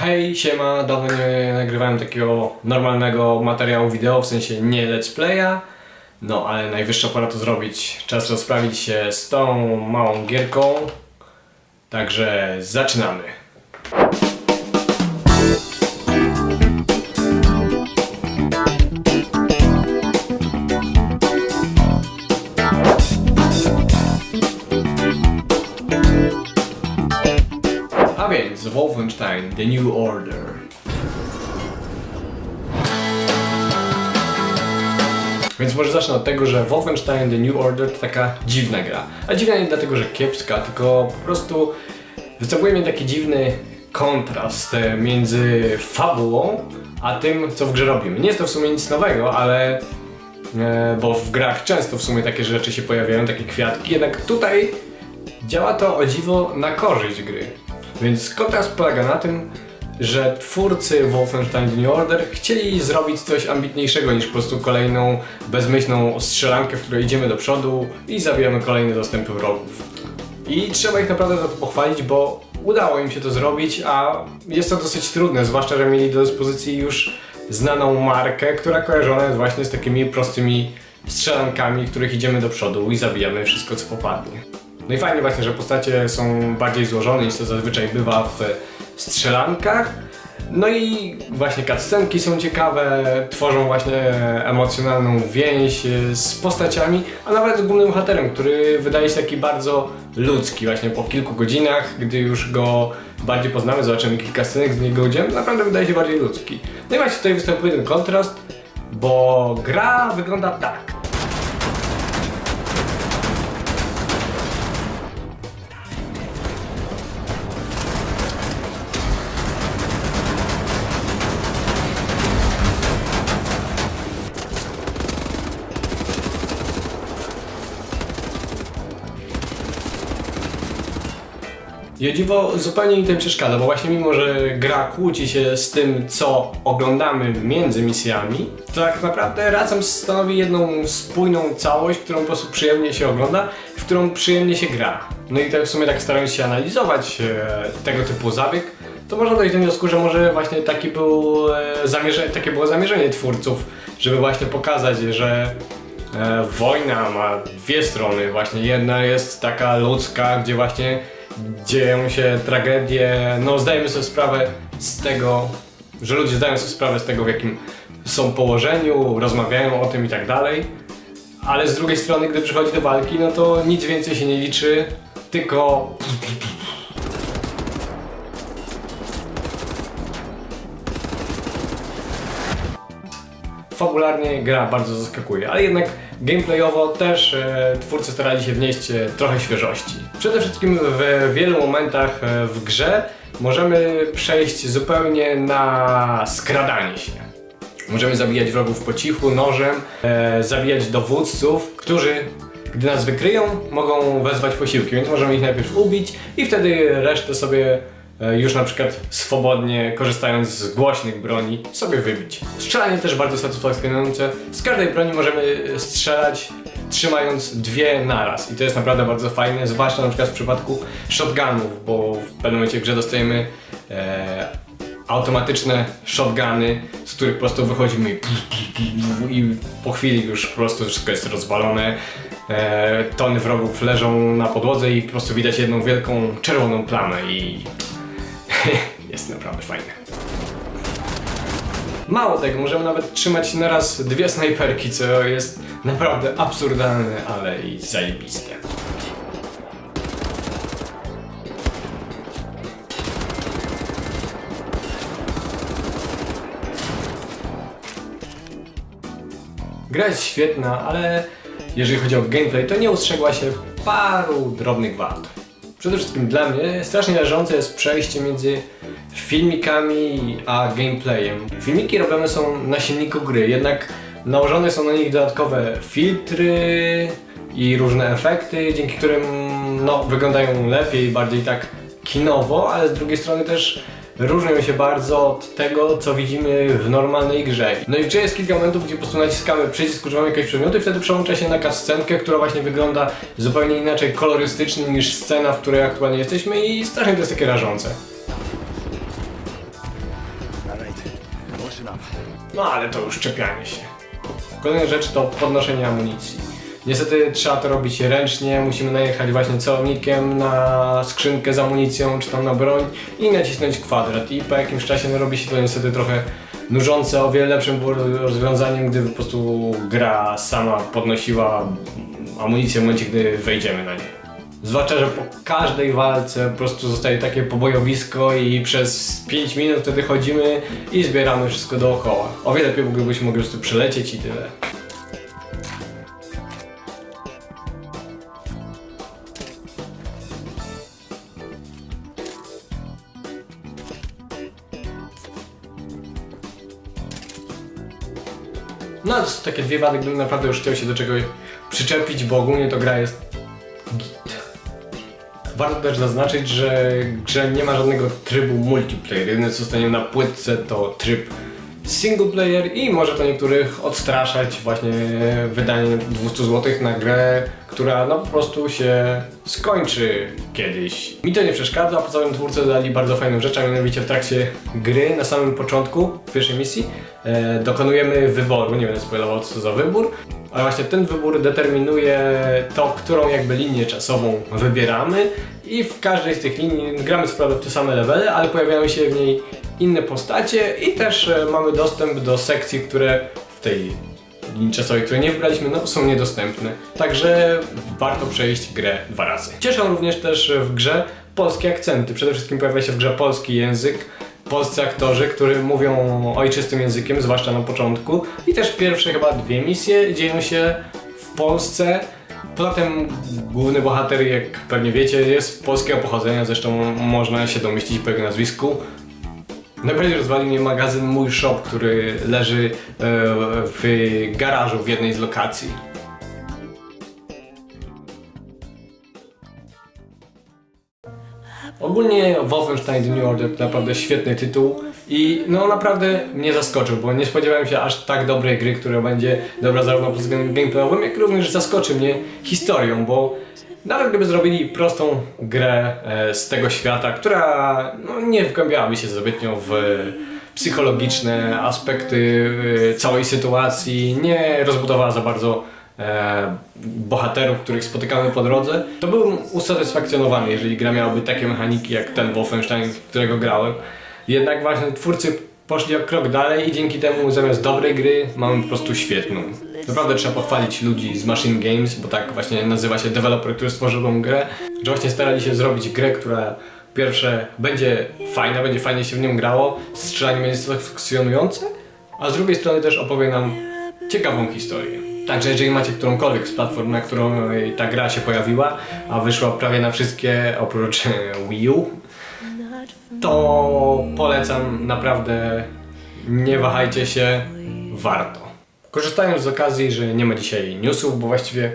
Hej, siema, dawno nie nagrywałem takiego normalnego materiału wideo, w sensie nie let's playa. No, ale najwyższa pora to zrobić. Czas rozprawić się z tą małą gierką. Także zaczynamy. Wolfenstein The New Order. Więc może zacznę od tego, że Wolfenstein The New Order to taka dziwna gra. A dziwna nie dlatego, że kiepska, tylko po prostu występuje mi taki dziwny kontrast e, między fabułą, a tym, co w grze robimy. Nie jest to w sumie nic nowego, ale e, bo w grach często w sumie takie rzeczy się pojawiają, takie kwiatki, jednak tutaj działa to o dziwo na korzyść gry. Więc kontrast polega na tym, że twórcy Wolfenstein The New Order chcieli zrobić coś ambitniejszego niż po prostu kolejną bezmyślną strzelankę, w której idziemy do przodu i zabijamy kolejne zastępy wrogów. I trzeba ich naprawdę za to pochwalić, bo udało im się to zrobić, a jest to dosyć trudne, zwłaszcza, że mieli do dyspozycji już znaną markę, która kojarzona jest właśnie z takimi prostymi strzelankami, w których idziemy do przodu i zabijamy wszystko, co popadnie. No i fajnie właśnie, że postacie są bardziej złożone niż to zazwyczaj bywa w strzelankach. No i właśnie cutscenki są ciekawe, tworzą właśnie emocjonalną więź z postaciami, a nawet z głównym bohaterem, który wydaje się taki bardzo ludzki właśnie po kilku godzinach, gdy już go bardziej poznamy, zobaczymy kilka scenek z niego udziałem, naprawdę wydaje się bardziej ludzki. No i właśnie tutaj występuje ten kontrast, bo gra wygląda tak. I o dziwo zupełnie mi to przeszkadza, bo właśnie mimo, że gra kłóci się z tym, co oglądamy między misjami, to tak naprawdę razem stanowi jedną spójną całość, którą po prostu przyjemnie się ogląda, w którą przyjemnie się gra. No i tak w sumie tak starając się analizować e, tego typu zabieg, to można dojść do wniosku, że może właśnie taki był, e, zamierze, takie było zamierzenie twórców, żeby właśnie pokazać, że e, wojna ma dwie strony. Właśnie jedna jest taka ludzka, gdzie właśnie dzieją się tragedie. No, zdajemy sobie sprawę z tego, że ludzie zdają sobie sprawę z tego, w jakim są położeniu, rozmawiają o tym i tak dalej. Ale z drugiej strony, gdy przychodzi do walki, no to nic więcej się nie liczy, tylko fabularnie gra bardzo zaskakuje, ale jednak gameplayowo też e, twórcy starali się wnieść e, trochę świeżości. Przede wszystkim w wielu momentach e, w grze możemy przejść zupełnie na skradanie się. Możemy zabijać wrogów po cichu, nożem, zabijać dowódców, którzy gdy nas wykryją, mogą wezwać posiłki, więc możemy ich najpierw ubić i wtedy resztę sobie już na przykład swobodnie, korzystając z głośnych broni, sobie wybić. Strzelanie też bardzo satysfakcjonujące. Z każdej broni możemy strzelać trzymając dwie naraz i to jest naprawdę bardzo fajne, zwłaszcza na przykład w przypadku shotgunów, bo w pewnym momencie grze dostajemy e, automatyczne shotguny, z których po prostu wychodzimy i, i po chwili już po prostu wszystko jest rozwalone. E, tony wrogów leżą na podłodze i po prostu widać jedną wielką czerwoną plamę i jest naprawdę fajne. Mało tego, możemy nawet trzymać naraz dwie snajperki, co jest naprawdę absurdalne, ale i zajebiste. Gra jest świetna, ale jeżeli chodzi o gameplay, to nie ustrzegła się paru drobnych wad. Przede wszystkim dla mnie strasznie leżące jest przejście między filmikami a gameplayem. Filmiki robione są na silniku gry, jednak nałożone są na nich dodatkowe filtry i różne efekty, dzięki którym no, wyglądają lepiej, bardziej tak kinowo, ale z drugiej strony też różnią się bardzo od tego, co widzimy w normalnej grze. No i grze jest kilka momentów, gdzie po prostu naciskamy przycisk, używamy jakiegoś przedmiotu i wtedy przełącza się na cutscenkę, która właśnie wygląda zupełnie inaczej kolorystycznie niż scena, w której aktualnie jesteśmy i strasznie to jest takie rażące. No ale to już czepianie się. Kolejna rzecz to podnoszenie amunicji. Niestety trzeba to robić ręcznie, musimy najechać właśnie celownikiem na skrzynkę z amunicją czy tam na broń i nacisnąć kwadrat i po jakimś czasie no, robi się to niestety trochę nużące, o wiele lepszym było rozwiązaniem, gdyby po prostu gra sama podnosiła amunicję w momencie, gdy wejdziemy na nie. Zwłaszcza, że po każdej walce po prostu zostaje takie pobojowisko i przez 5 minut wtedy chodzimy i zbieramy wszystko dookoła. O wiele lepiej gdybyśmy mogli po prostu przelecieć i tyle. No to są takie dwie wady, gdybym naprawdę już chciał się do czegoś przyczepić, bo ogólnie to gra jest git. Warto też zaznaczyć, że grze nie ma żadnego trybu multiplayer. Jedyne co zostanie na płytce to tryb single player i może to niektórych odstraszać właśnie wydaniem 200 zł na grę, która no po prostu się skończy kiedyś. Mi to nie przeszkadza, poza tym twórcy dodali bardzo fajną rzecz, a mianowicie w trakcie gry na samym początku, pierwszej misji, e, dokonujemy wyboru, nie będę spoilował co to za wybór, ale właśnie ten wybór determinuje to, którą jakby linię czasową wybieramy i w każdej z tych linii gramy co prawda w te same levele, ale pojawiają się w niej inne postacie i też e, mamy dostęp do sekcji, które w tej linii czasowej, które nie wybraliśmy, no, są niedostępne. Także warto przejść grę dwa razy. Cieszą również też w grze polskie akcenty. Przede wszystkim pojawia się w grze polski język, polscy aktorzy, którzy mówią ojczystym językiem, zwłaszcza na początku. I też pierwsze chyba dwie misje dzieją się w Polsce. Poza tym główny bohater, jak pewnie wiecie, jest polskiego pochodzenia, zresztą można się domyślić po jego nazwisku. Najbardziej rozwalił mnie magazyn Mój Shop, który leży e, w garażu w jednej z lokacji. Ogólnie Wolfenstein The New Order to naprawdę świetny tytuł i no naprawdę mnie zaskoczył, bo nie spodziewałem się aż tak dobrej gry, która będzie dobra zarówno pod względem gameplayowym, jak również zaskoczy mnie historią, bo nawet gdyby zrobili prostą grę e, z tego świata, która no, nie wgłębiałaby się zbytnio w psychologiczne aspekty e, całej sytuacji, nie rozbudowała za bardzo e, bohaterów, których spotykamy po drodze, to byłbym usatysfakcjonowany, jeżeli gra miałaby takie mechaniki jak ten Wolfenstein, którego grałem. Jednak właśnie twórcy poszli o krok dalej i dzięki temu zamiast dobrej gry mamy po prostu świetną. Naprawdę trzeba pochwalić ludzi z Machine Games, bo tak właśnie nazywa się deweloper, który stworzył tą grę, że właśnie starali się zrobić grę, która pierwsze będzie fajna, będzie fajnie się w nią grało, strzelanie będzie satysfakcjonujące, a z drugiej strony też opowie nam ciekawą historię. Także jeżeli macie którąkolwiek z platform, na którą ta gra się pojawiła, a wyszła prawie na wszystkie oprócz Wii U, to polecam naprawdę, nie wahajcie się, warto. Korzystając z okazji, że nie ma dzisiaj newsów, bo właściwie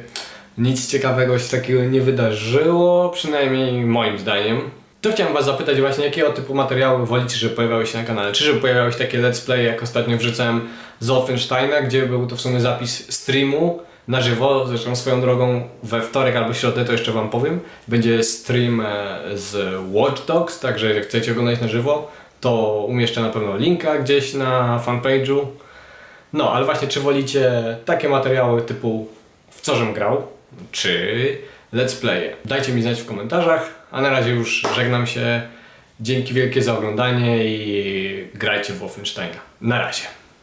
nic ciekawego się takiego nie wydarzyło, przynajmniej moim zdaniem, to chciałem was zapytać właśnie, jakiego typu materiały wolicie, żeby pojawiały się na kanale? Czy żeby pojawiały się takie let's play, jak ostatnio wrzucałem z Wolfensteina, gdzie był to w sumie zapis streamu na żywo, zresztą swoją drogą we wtorek albo środę, to jeszcze wam powiem, będzie stream e, z Watch Dogs, także jak chcecie oglądać na żywo, to umieszczę na pewno linka gdzieś na fanpage'u. No, ale właśnie, czy wolicie takie materiały typu w co żem grał, czy let's playe? Dajcie mi znać w komentarzach, a na razie już żegnam się. Dzięki wielkie za oglądanie i grajcie w Wolfensteina. Na razie.